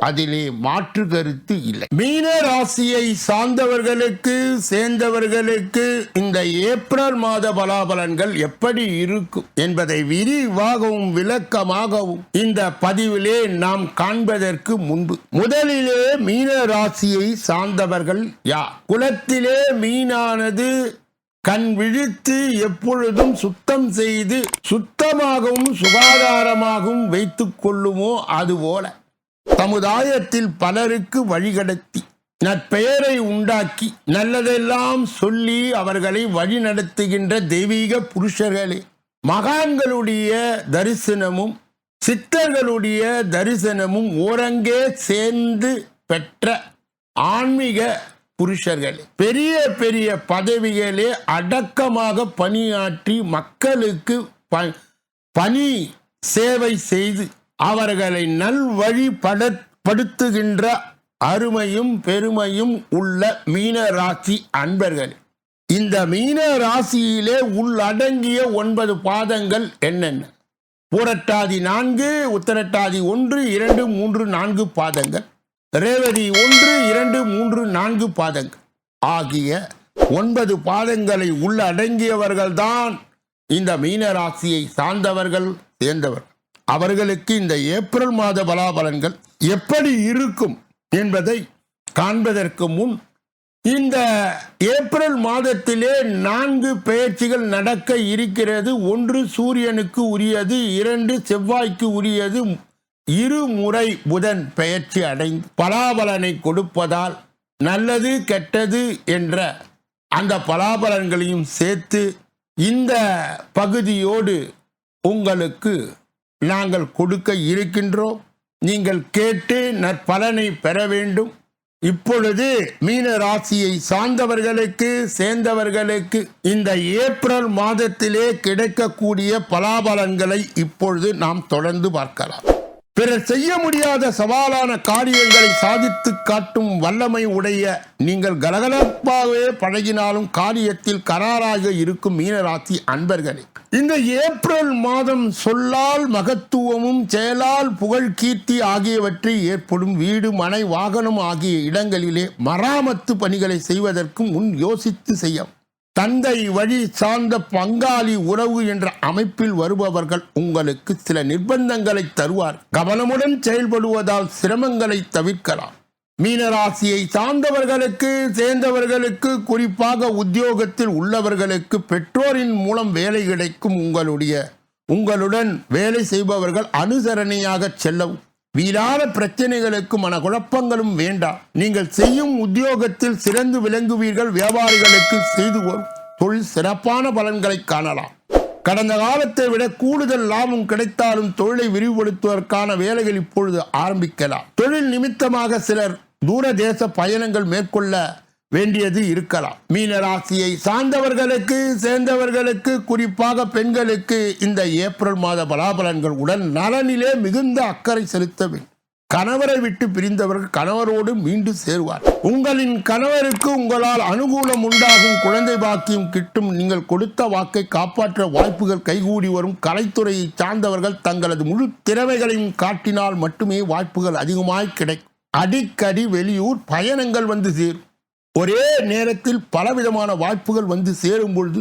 அதிலே மாற்று கருத்து இல்லை. மீன ராசியை சார்ந்தவர்களுக்கு சேர்ந்தவர்களுக்கு இந்த ஏப்ரல் மாத பலாபலன்கள் எப்படி இருக்கும் என்பதை விரிவாகவும் விளக்கமாகவும் இந்த பதிவிலே நாம் காண்பதற்கு முன்பு. முதலிலே மீன ராசியை சார்ந்தவர்கள் யார்? குலத்திலே மீனானது கண் விழித்து எப்பொழுதும் சுத்தம் செய்து சுத்தமாகவும் சுகாதாரமாகவும் வைத்துக் கொள்ளுமோ அதுபோல. சமுதாயத்தில் பலருக்கு வழிகடத்தி நற்பெயரை உண்டாக்கி நல்லதெல்லாம் சொல்லி அவர்களை வழிநடத்துகின்ற தெய்வீக புருஷர்களே. மகான்களுடைய தரிசனமும் சித்தர்களுடைய தரிசனமும் ஓரங்கே சேர்ந்து பெற்ற ஆன்மீக புருஷர்களே. பெரிய பெரிய பதவிகளே அடக்கமாக பணியாற்றி மக்களுக்கு ப- பணி சேவை செய்து அவர்களை நல்வழிபடுத்துகின்ற அருமையும் பெருமையும் உள்ள மீன ராசி அன்பர்கள். இந்த மீன ராசியிலே உள்ளடங்கிய ஒன்பது பாதங்கள் என்னென்ன? பூரட்டாதி நான்கு உத்தரட்டாதி ஒன்று இரண்டு மூன்று நான்கு பாதங்கள். ரேவதி ஒன்று இரண்டு மூன்று நான்கு பாதங்கள். ஆகிய ஒன்பது பாதங்களை உள்ளடங்கியவர்கள்தான் இந்த மீன ராசியை சார்ந்தவர்கள். சேர்ந்தவர் அவர்களுக்கு இந்த ஏப்ரல் மாத பலாபலன்கள் எப்படி இருக்கும் என்பதை காண்பதற்கு முன் இந்த ஏப்ரல் மாதத்திலே நான்கு பெயர்ச்சிகள் நடக்க இருக்கிறது. ஒன்று சூரியனுக்கு உரியது இரண்டு செவ்வாய்க்கு உரியது. இருமுறை புதன் பெயர்ச்சி அடைந்து பலாபலனை கொடுப்பதால் நல்லது கெட்டது என்ற அந்த பலாபலன்களையும் சேர்த்து இந்த பகுதியோடு உங்களுக்கு நாங்கள் கொடுக்க இருக்கின்றோம். நீங்கள் கேட்டு நற்பலனை பெற வேண்டும். இப்பொழுது மீன ராசியை சார்ந்தவர்களுக்கு சேர்ந்தவர்களுக்கு இந்த ஏப்ரல் மாதத்திலே கிடைக்கக்கூடிய பலாபலன்களை இப்பொழுது நாம் தொடர்ந்து பார்க்கலாம். பிறர் செய்ய முடியாத சவாலான காரியங்களை சாதித்து காட்டும் வல்லமை உடைய நீங்கள் கலகலப்பாகவே பழகினாலும் காரியத்தில் கராராக இருக்கும் மீனராசி அன்பர்களே இந்த ஏப்ரல் மாதம் சொல்லால் மகத்துவமும் செயலால் புகழ் கீர்த்தி ஆகியவற்றை ஏற்படும் வீடு மனை வாகனம் ஆகிய இடங்களிலே மராமத்து பணிகளை செய்வதற்கு முன் யோசித்து செய்ய தந்தை வழி சார்ந்த பங்காளி உறவு என்ற அமைப்பில் வருபவர்கள் உங்களுக்கு சில நிர்பந்தங்களை தருவார். கவனமுடன் செயல்படுவதால் சிரமங்களை தவிர்க்கலாம். மீனராசியை சார்ந்தவர்களுக்கு சேர்ந்தவர்களுக்கு குறிப்பாக உத்தியோகத்தில் உள்ளவர்களுக்கு பெற்றோரின் மூலம் வேலை கிடைக்கும் உங்களுடைய உங்களுடன் வேலை செய்பவர்கள் அனுசரணையாக செல்லவும். வீராத பிரச்சனைகளுக்கு மன குழப்பங்களும் வேண்டாம் நீங்கள் செய்யும் உத்தியோகத்தில் சிறந்து விளங்குவீர்கள் வியாபாரிகளுக்கு செய்து வரும். தொழில் சிறப்பான பலன்களை காணலாம். கடந்த காலத்தை விட கூடுதல் லாபம் கிடைத்தாலும் தொழிலை விரிவுபடுத்துவதற்கான வேலைகள் இப்பொழுது ஆரம்பிக்கலாம். தொழில் நிமித்தமாக சிலர் தூர தேச பயணங்கள் மேற்கொள்ள வேண்டியது இருக்கலாம். மீனராசியை சார்ந்தவர்களுக்கு சேர்ந்தவர்களுக்கு குறிப்பாக பெண்களுக்கு இந்த ஏப்ரல் மாத பலாபலன்கள் உடன் நலனிலே மிகுந்த அக்கறை செலுத்த வேண்டும். கணவரை விட்டு பிரிந்தவர்கள் கணவரோடு மீண்டும் சேருவார். உங்களின் கணவருக்கு உங்களால் அனுகூலம் உண்டாகும் குழந்தை பாக்கியம் கிட்டும் நீங்கள் கொடுத்த வாக்கை காப்பாற்ற வாய்ப்புகள் கைகூடி வரும். கலைத்துறையை சார்ந்தவர்கள் தங்களது முழு திறமைகளையும் காட்டினால் மட்டுமே வாய்ப்புகள் அதிகமாய் கிடைக்கும். அடிக்கடி வெளியூர் பயணங்கள் வந்து சேரும். ஒரே நேரத்தில் பலவிதமான வாய்ப்புகள் வந்து சேரும் பொழுது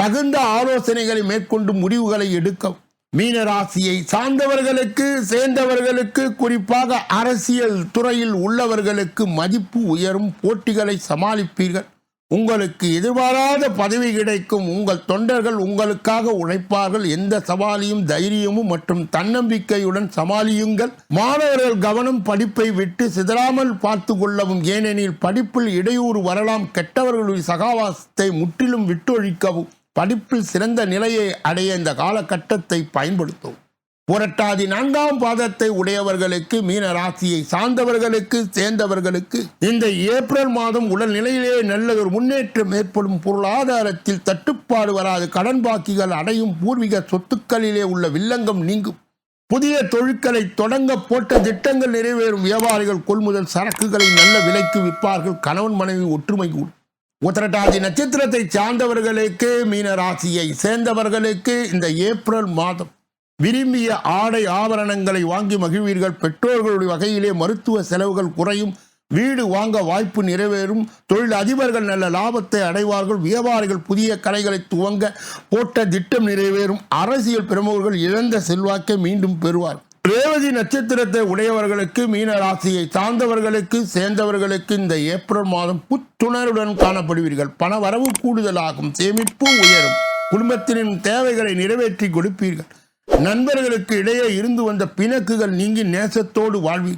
தகுந்த ஆலோசனைகளை மேற்கொண்டு முடிவுகளை எடுக்க மீனராசியை சார்ந்தவர்களுக்கு சேர்ந்தவர்களுக்கு குறிப்பாக அரசியல் துறையில் உள்ளவர்களுக்கு மதிப்பு உயரும் போட்டிகளை சமாளிப்பீர்கள். உங்களுக்கு எதிர்பாராத பதவி கிடைக்கும். உங்கள் தொண்டர்கள் உங்களுக்காக உழைப்பார்கள். எந்த சவாலையும் தைரியமும் மற்றும் தன்னம்பிக்கையுடன் சமாளியுங்கள். மாணவர்கள் கவனம் படிப்பை விட்டு சிதறாமல் பார்த்து கொள்ளவும். ஏனெனில் படிப்பில் இடையூறு வரலாம். கெட்டவர்களுடைய சகாவாசத்தை முற்றிலும் விட்டொழிக்கவும். படிப்பில் சிறந்த நிலையை அடைய இந்த காலகட்டத்தை பயன்படுத்தவும். புரட்டாதி நான்காம் பாதத்தை உடையவர்களுக்கு மீன ராசியை சார்ந்தவர்களுக்கு சேர்ந்தவர்களுக்கு இந்த ஏப்ரல் மாதம் உடல்நிலையிலே நல்ல ஒரு முன்னேற்றம் ஏற்படும் பொருளாதாரத்தில் தட்டுப்பாடு வராது. கடன் பாக்கிகள் அடையும் பூர்வீக சொத்துக்களிலே உள்ள வில்லங்கம் நீங்கும். புதிய தொழிற்களை தொடங்க போட்ட திட்டங்கள் நிறைவேறும். வியாபாரிகள் கொள்முதல் சரக்குகளை நல்ல விலைக்கு விற்பார்கள். கணவன் மனைவி ஒற்றுமை கூடும். உத்தரட்டாதி நட்சத்திரத்தை சார்ந்தவர்களுக்கு மீன ராசியை சேர்ந்தவர்களுக்கு இந்த ஏப்ரல் மாதம் விரும்பிய ஆடை ஆபரணங்களை வாங்கி மகிழ்வீர்கள். பெற்றோர்களுடைய வகையிலே மருத்துவ செலவுகள் குறையும். வீடு வாங்க வாய்ப்பு நிறைவேறும். தொழில் அதிபர்கள் நல்ல லாபத்தை அடைவார்கள். வியாபாரிகள் புதிய கடைகளை துவங்க போட்ட திட்டம் நிறைவேறும். அரசியல் பிரமுகர்கள் இழந்த செல்வாக்கை மீண்டும் பெறுவார். ரேவதி நட்சத்திரத்தை உடையவர்களுக்கு மீன ராசியை சார்ந்தவர்களுக்கு சேர்ந்தவர்களுக்கு இந்த ஏப்ரல் மாதம் புத்துணர்வுடன் காணப்படுவீர்கள். பண வரவு கூடுதலாகும். சேமிப்பு உயரும். குடும்பத்தினின் தேவைகளை நிறைவேற்றி கொடுப்பீர்கள். நண்பர்களுக்கு இடையே இருந்து வந்த பிணக்குகள் நீங்கி நேசத்தோடு வாழ்வி.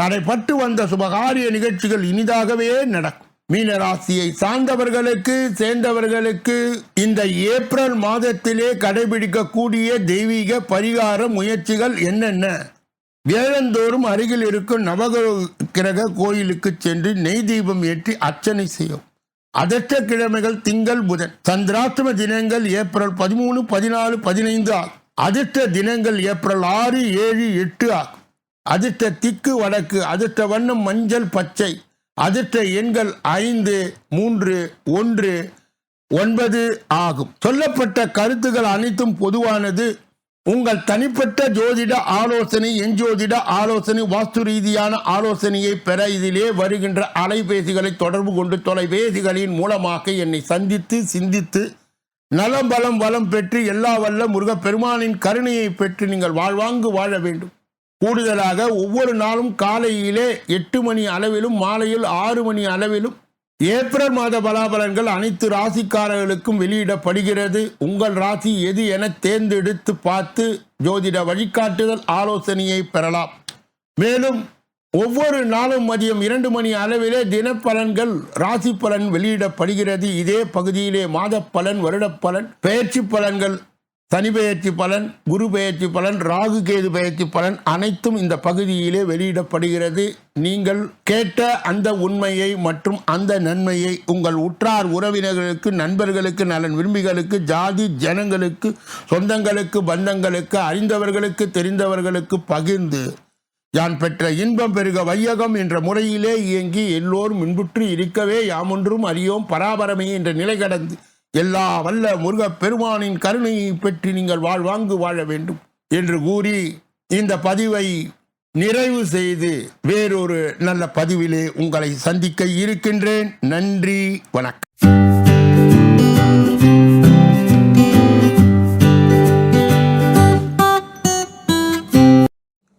தடைப்பட்டு வந்த சுபகாரிய நிகழ்ச்சிகள் இனிதாகவே நடக்கும். மீனராசியை சார்ந்தவர்களுக்கு சேர்ந்தவர்களுக்கு இந்த ஏப்ரல் மாதத்திலே கடைபிடிக்கக்கூடிய தெய்வீக பரிகார முயற்சிகள் என்னென்ன? வேளந்தோறும் அருகில் இருக்கும் நவகிரக கோயிலுக்கு சென்று நெய் தீபம் ஏற்றி அர்ச்சனை செய்யும். அதற்ற கிழமைகள் திங்கள் புதன். சந்திராஷ்டம தினங்கள் ஏப்ரல் பதிமூணு பதினாலு பதினைந்து ஆகும். அதிர்ஷ்ட தினங்கள் ஏப்ரல் ஆறு ஏழு எட்டு ஆகும் அதிர்ஷ்ட திக்கு வடக்கு அதிர்ஷ்ட வண்ணம் மஞ்சள் பச்சை அதிர்ஷ்ட எண்கள் ஐந்து மூன்று ஒன்று ஒன்பது ஆகும். சொல்லப்பட்ட கருத்துகள் அனைத்தும் பொதுவானது. உங்கள் தனிப்பட்ட ஜோதிட ஆலோசனை எஞ்சோதிட ஆலோசனை வாஸ்து ரீதியான ஆலோசனையை பெற இதிலே வருகின்ற அலைபேசிகளை தொடர்பு கொண்டு தொலைபேசிகளின் மூலமாக என்னை சந்தித்து சிந்தித்து நலம் பலம் வளம் பெற்று எல்லா வல்ல முருகப்பெருமானின் கருணையை பெற்று நீங்கள் வாழ்வாங்கு வாழ வேண்டும். கூடுதலாக ஒவ்வொரு நாளும் காலையிலே எட்டு மணி அளவிலும் மாலையில் ஆறு மணி அளவிலும் ஏப்ரல் மாத பலாபலன்கள் அனைத்து ராசிக்காரர்களுக்கும் வெளியிடப்படுகிறது. உங்கள் ராசி எது என தேர்ந்தெடுத்து பார்த்து ஜோதிட வழிகாட்டுதல் ஆலோசனையை பெறலாம். மேலும் ஒவ்வொரு நாளும் மதியம் இரண்டு மணி அளவிலே தினப்பலன்கள் ராசி பலன் வெளியிடப்படுகிறது. இதே பகுதியிலே மாத பலன் வருட பலன் பெயர்ச்சி பலன்கள் சனி பெயர்ச்சி பலன் குரு பெயர்ச்சி பலன் ராகு கேது பெயர்ச்சி பலன் அனைத்தும் இந்த பகுதியிலே வெளியிடப்படுகிறது. நீங்கள் கேட்ட அந்த உண்மையை மற்றும் அந்த நன்மையை உங்கள் உற்றார் உறவினர்களுக்கு நண்பர்களுக்கு நலன் விரும்பிகளுக்கு ஜாதி ஜனங்களுக்கு சொந்தங்களுக்கு பந்தங்களுக்கு அறிந்தவர்களுக்கு தெரிந்தவர்களுக்கு பகிர்ந்து யான் பெற்ற இன்பம் பெருக வையகம் என்ற முறையிலே இயங்கி எல்லோரும் இன்புற்று இருக்கவே யாமொன்றும் அறியோம் பராபரமே என்ற நிலை கடந்து எல்லா வல்ல முருகப் பெருமானின் கருணையை பெற்று நீங்கள் வாழ்வாங்கு வாழ வேண்டும் என்று கூறி இந்த பதிவை நிறைவு செய்து வேறொரு நல்ல பதிவிலே உங்களை சந்திக்க இருக்கின்றேன். நன்றி வணக்கம்.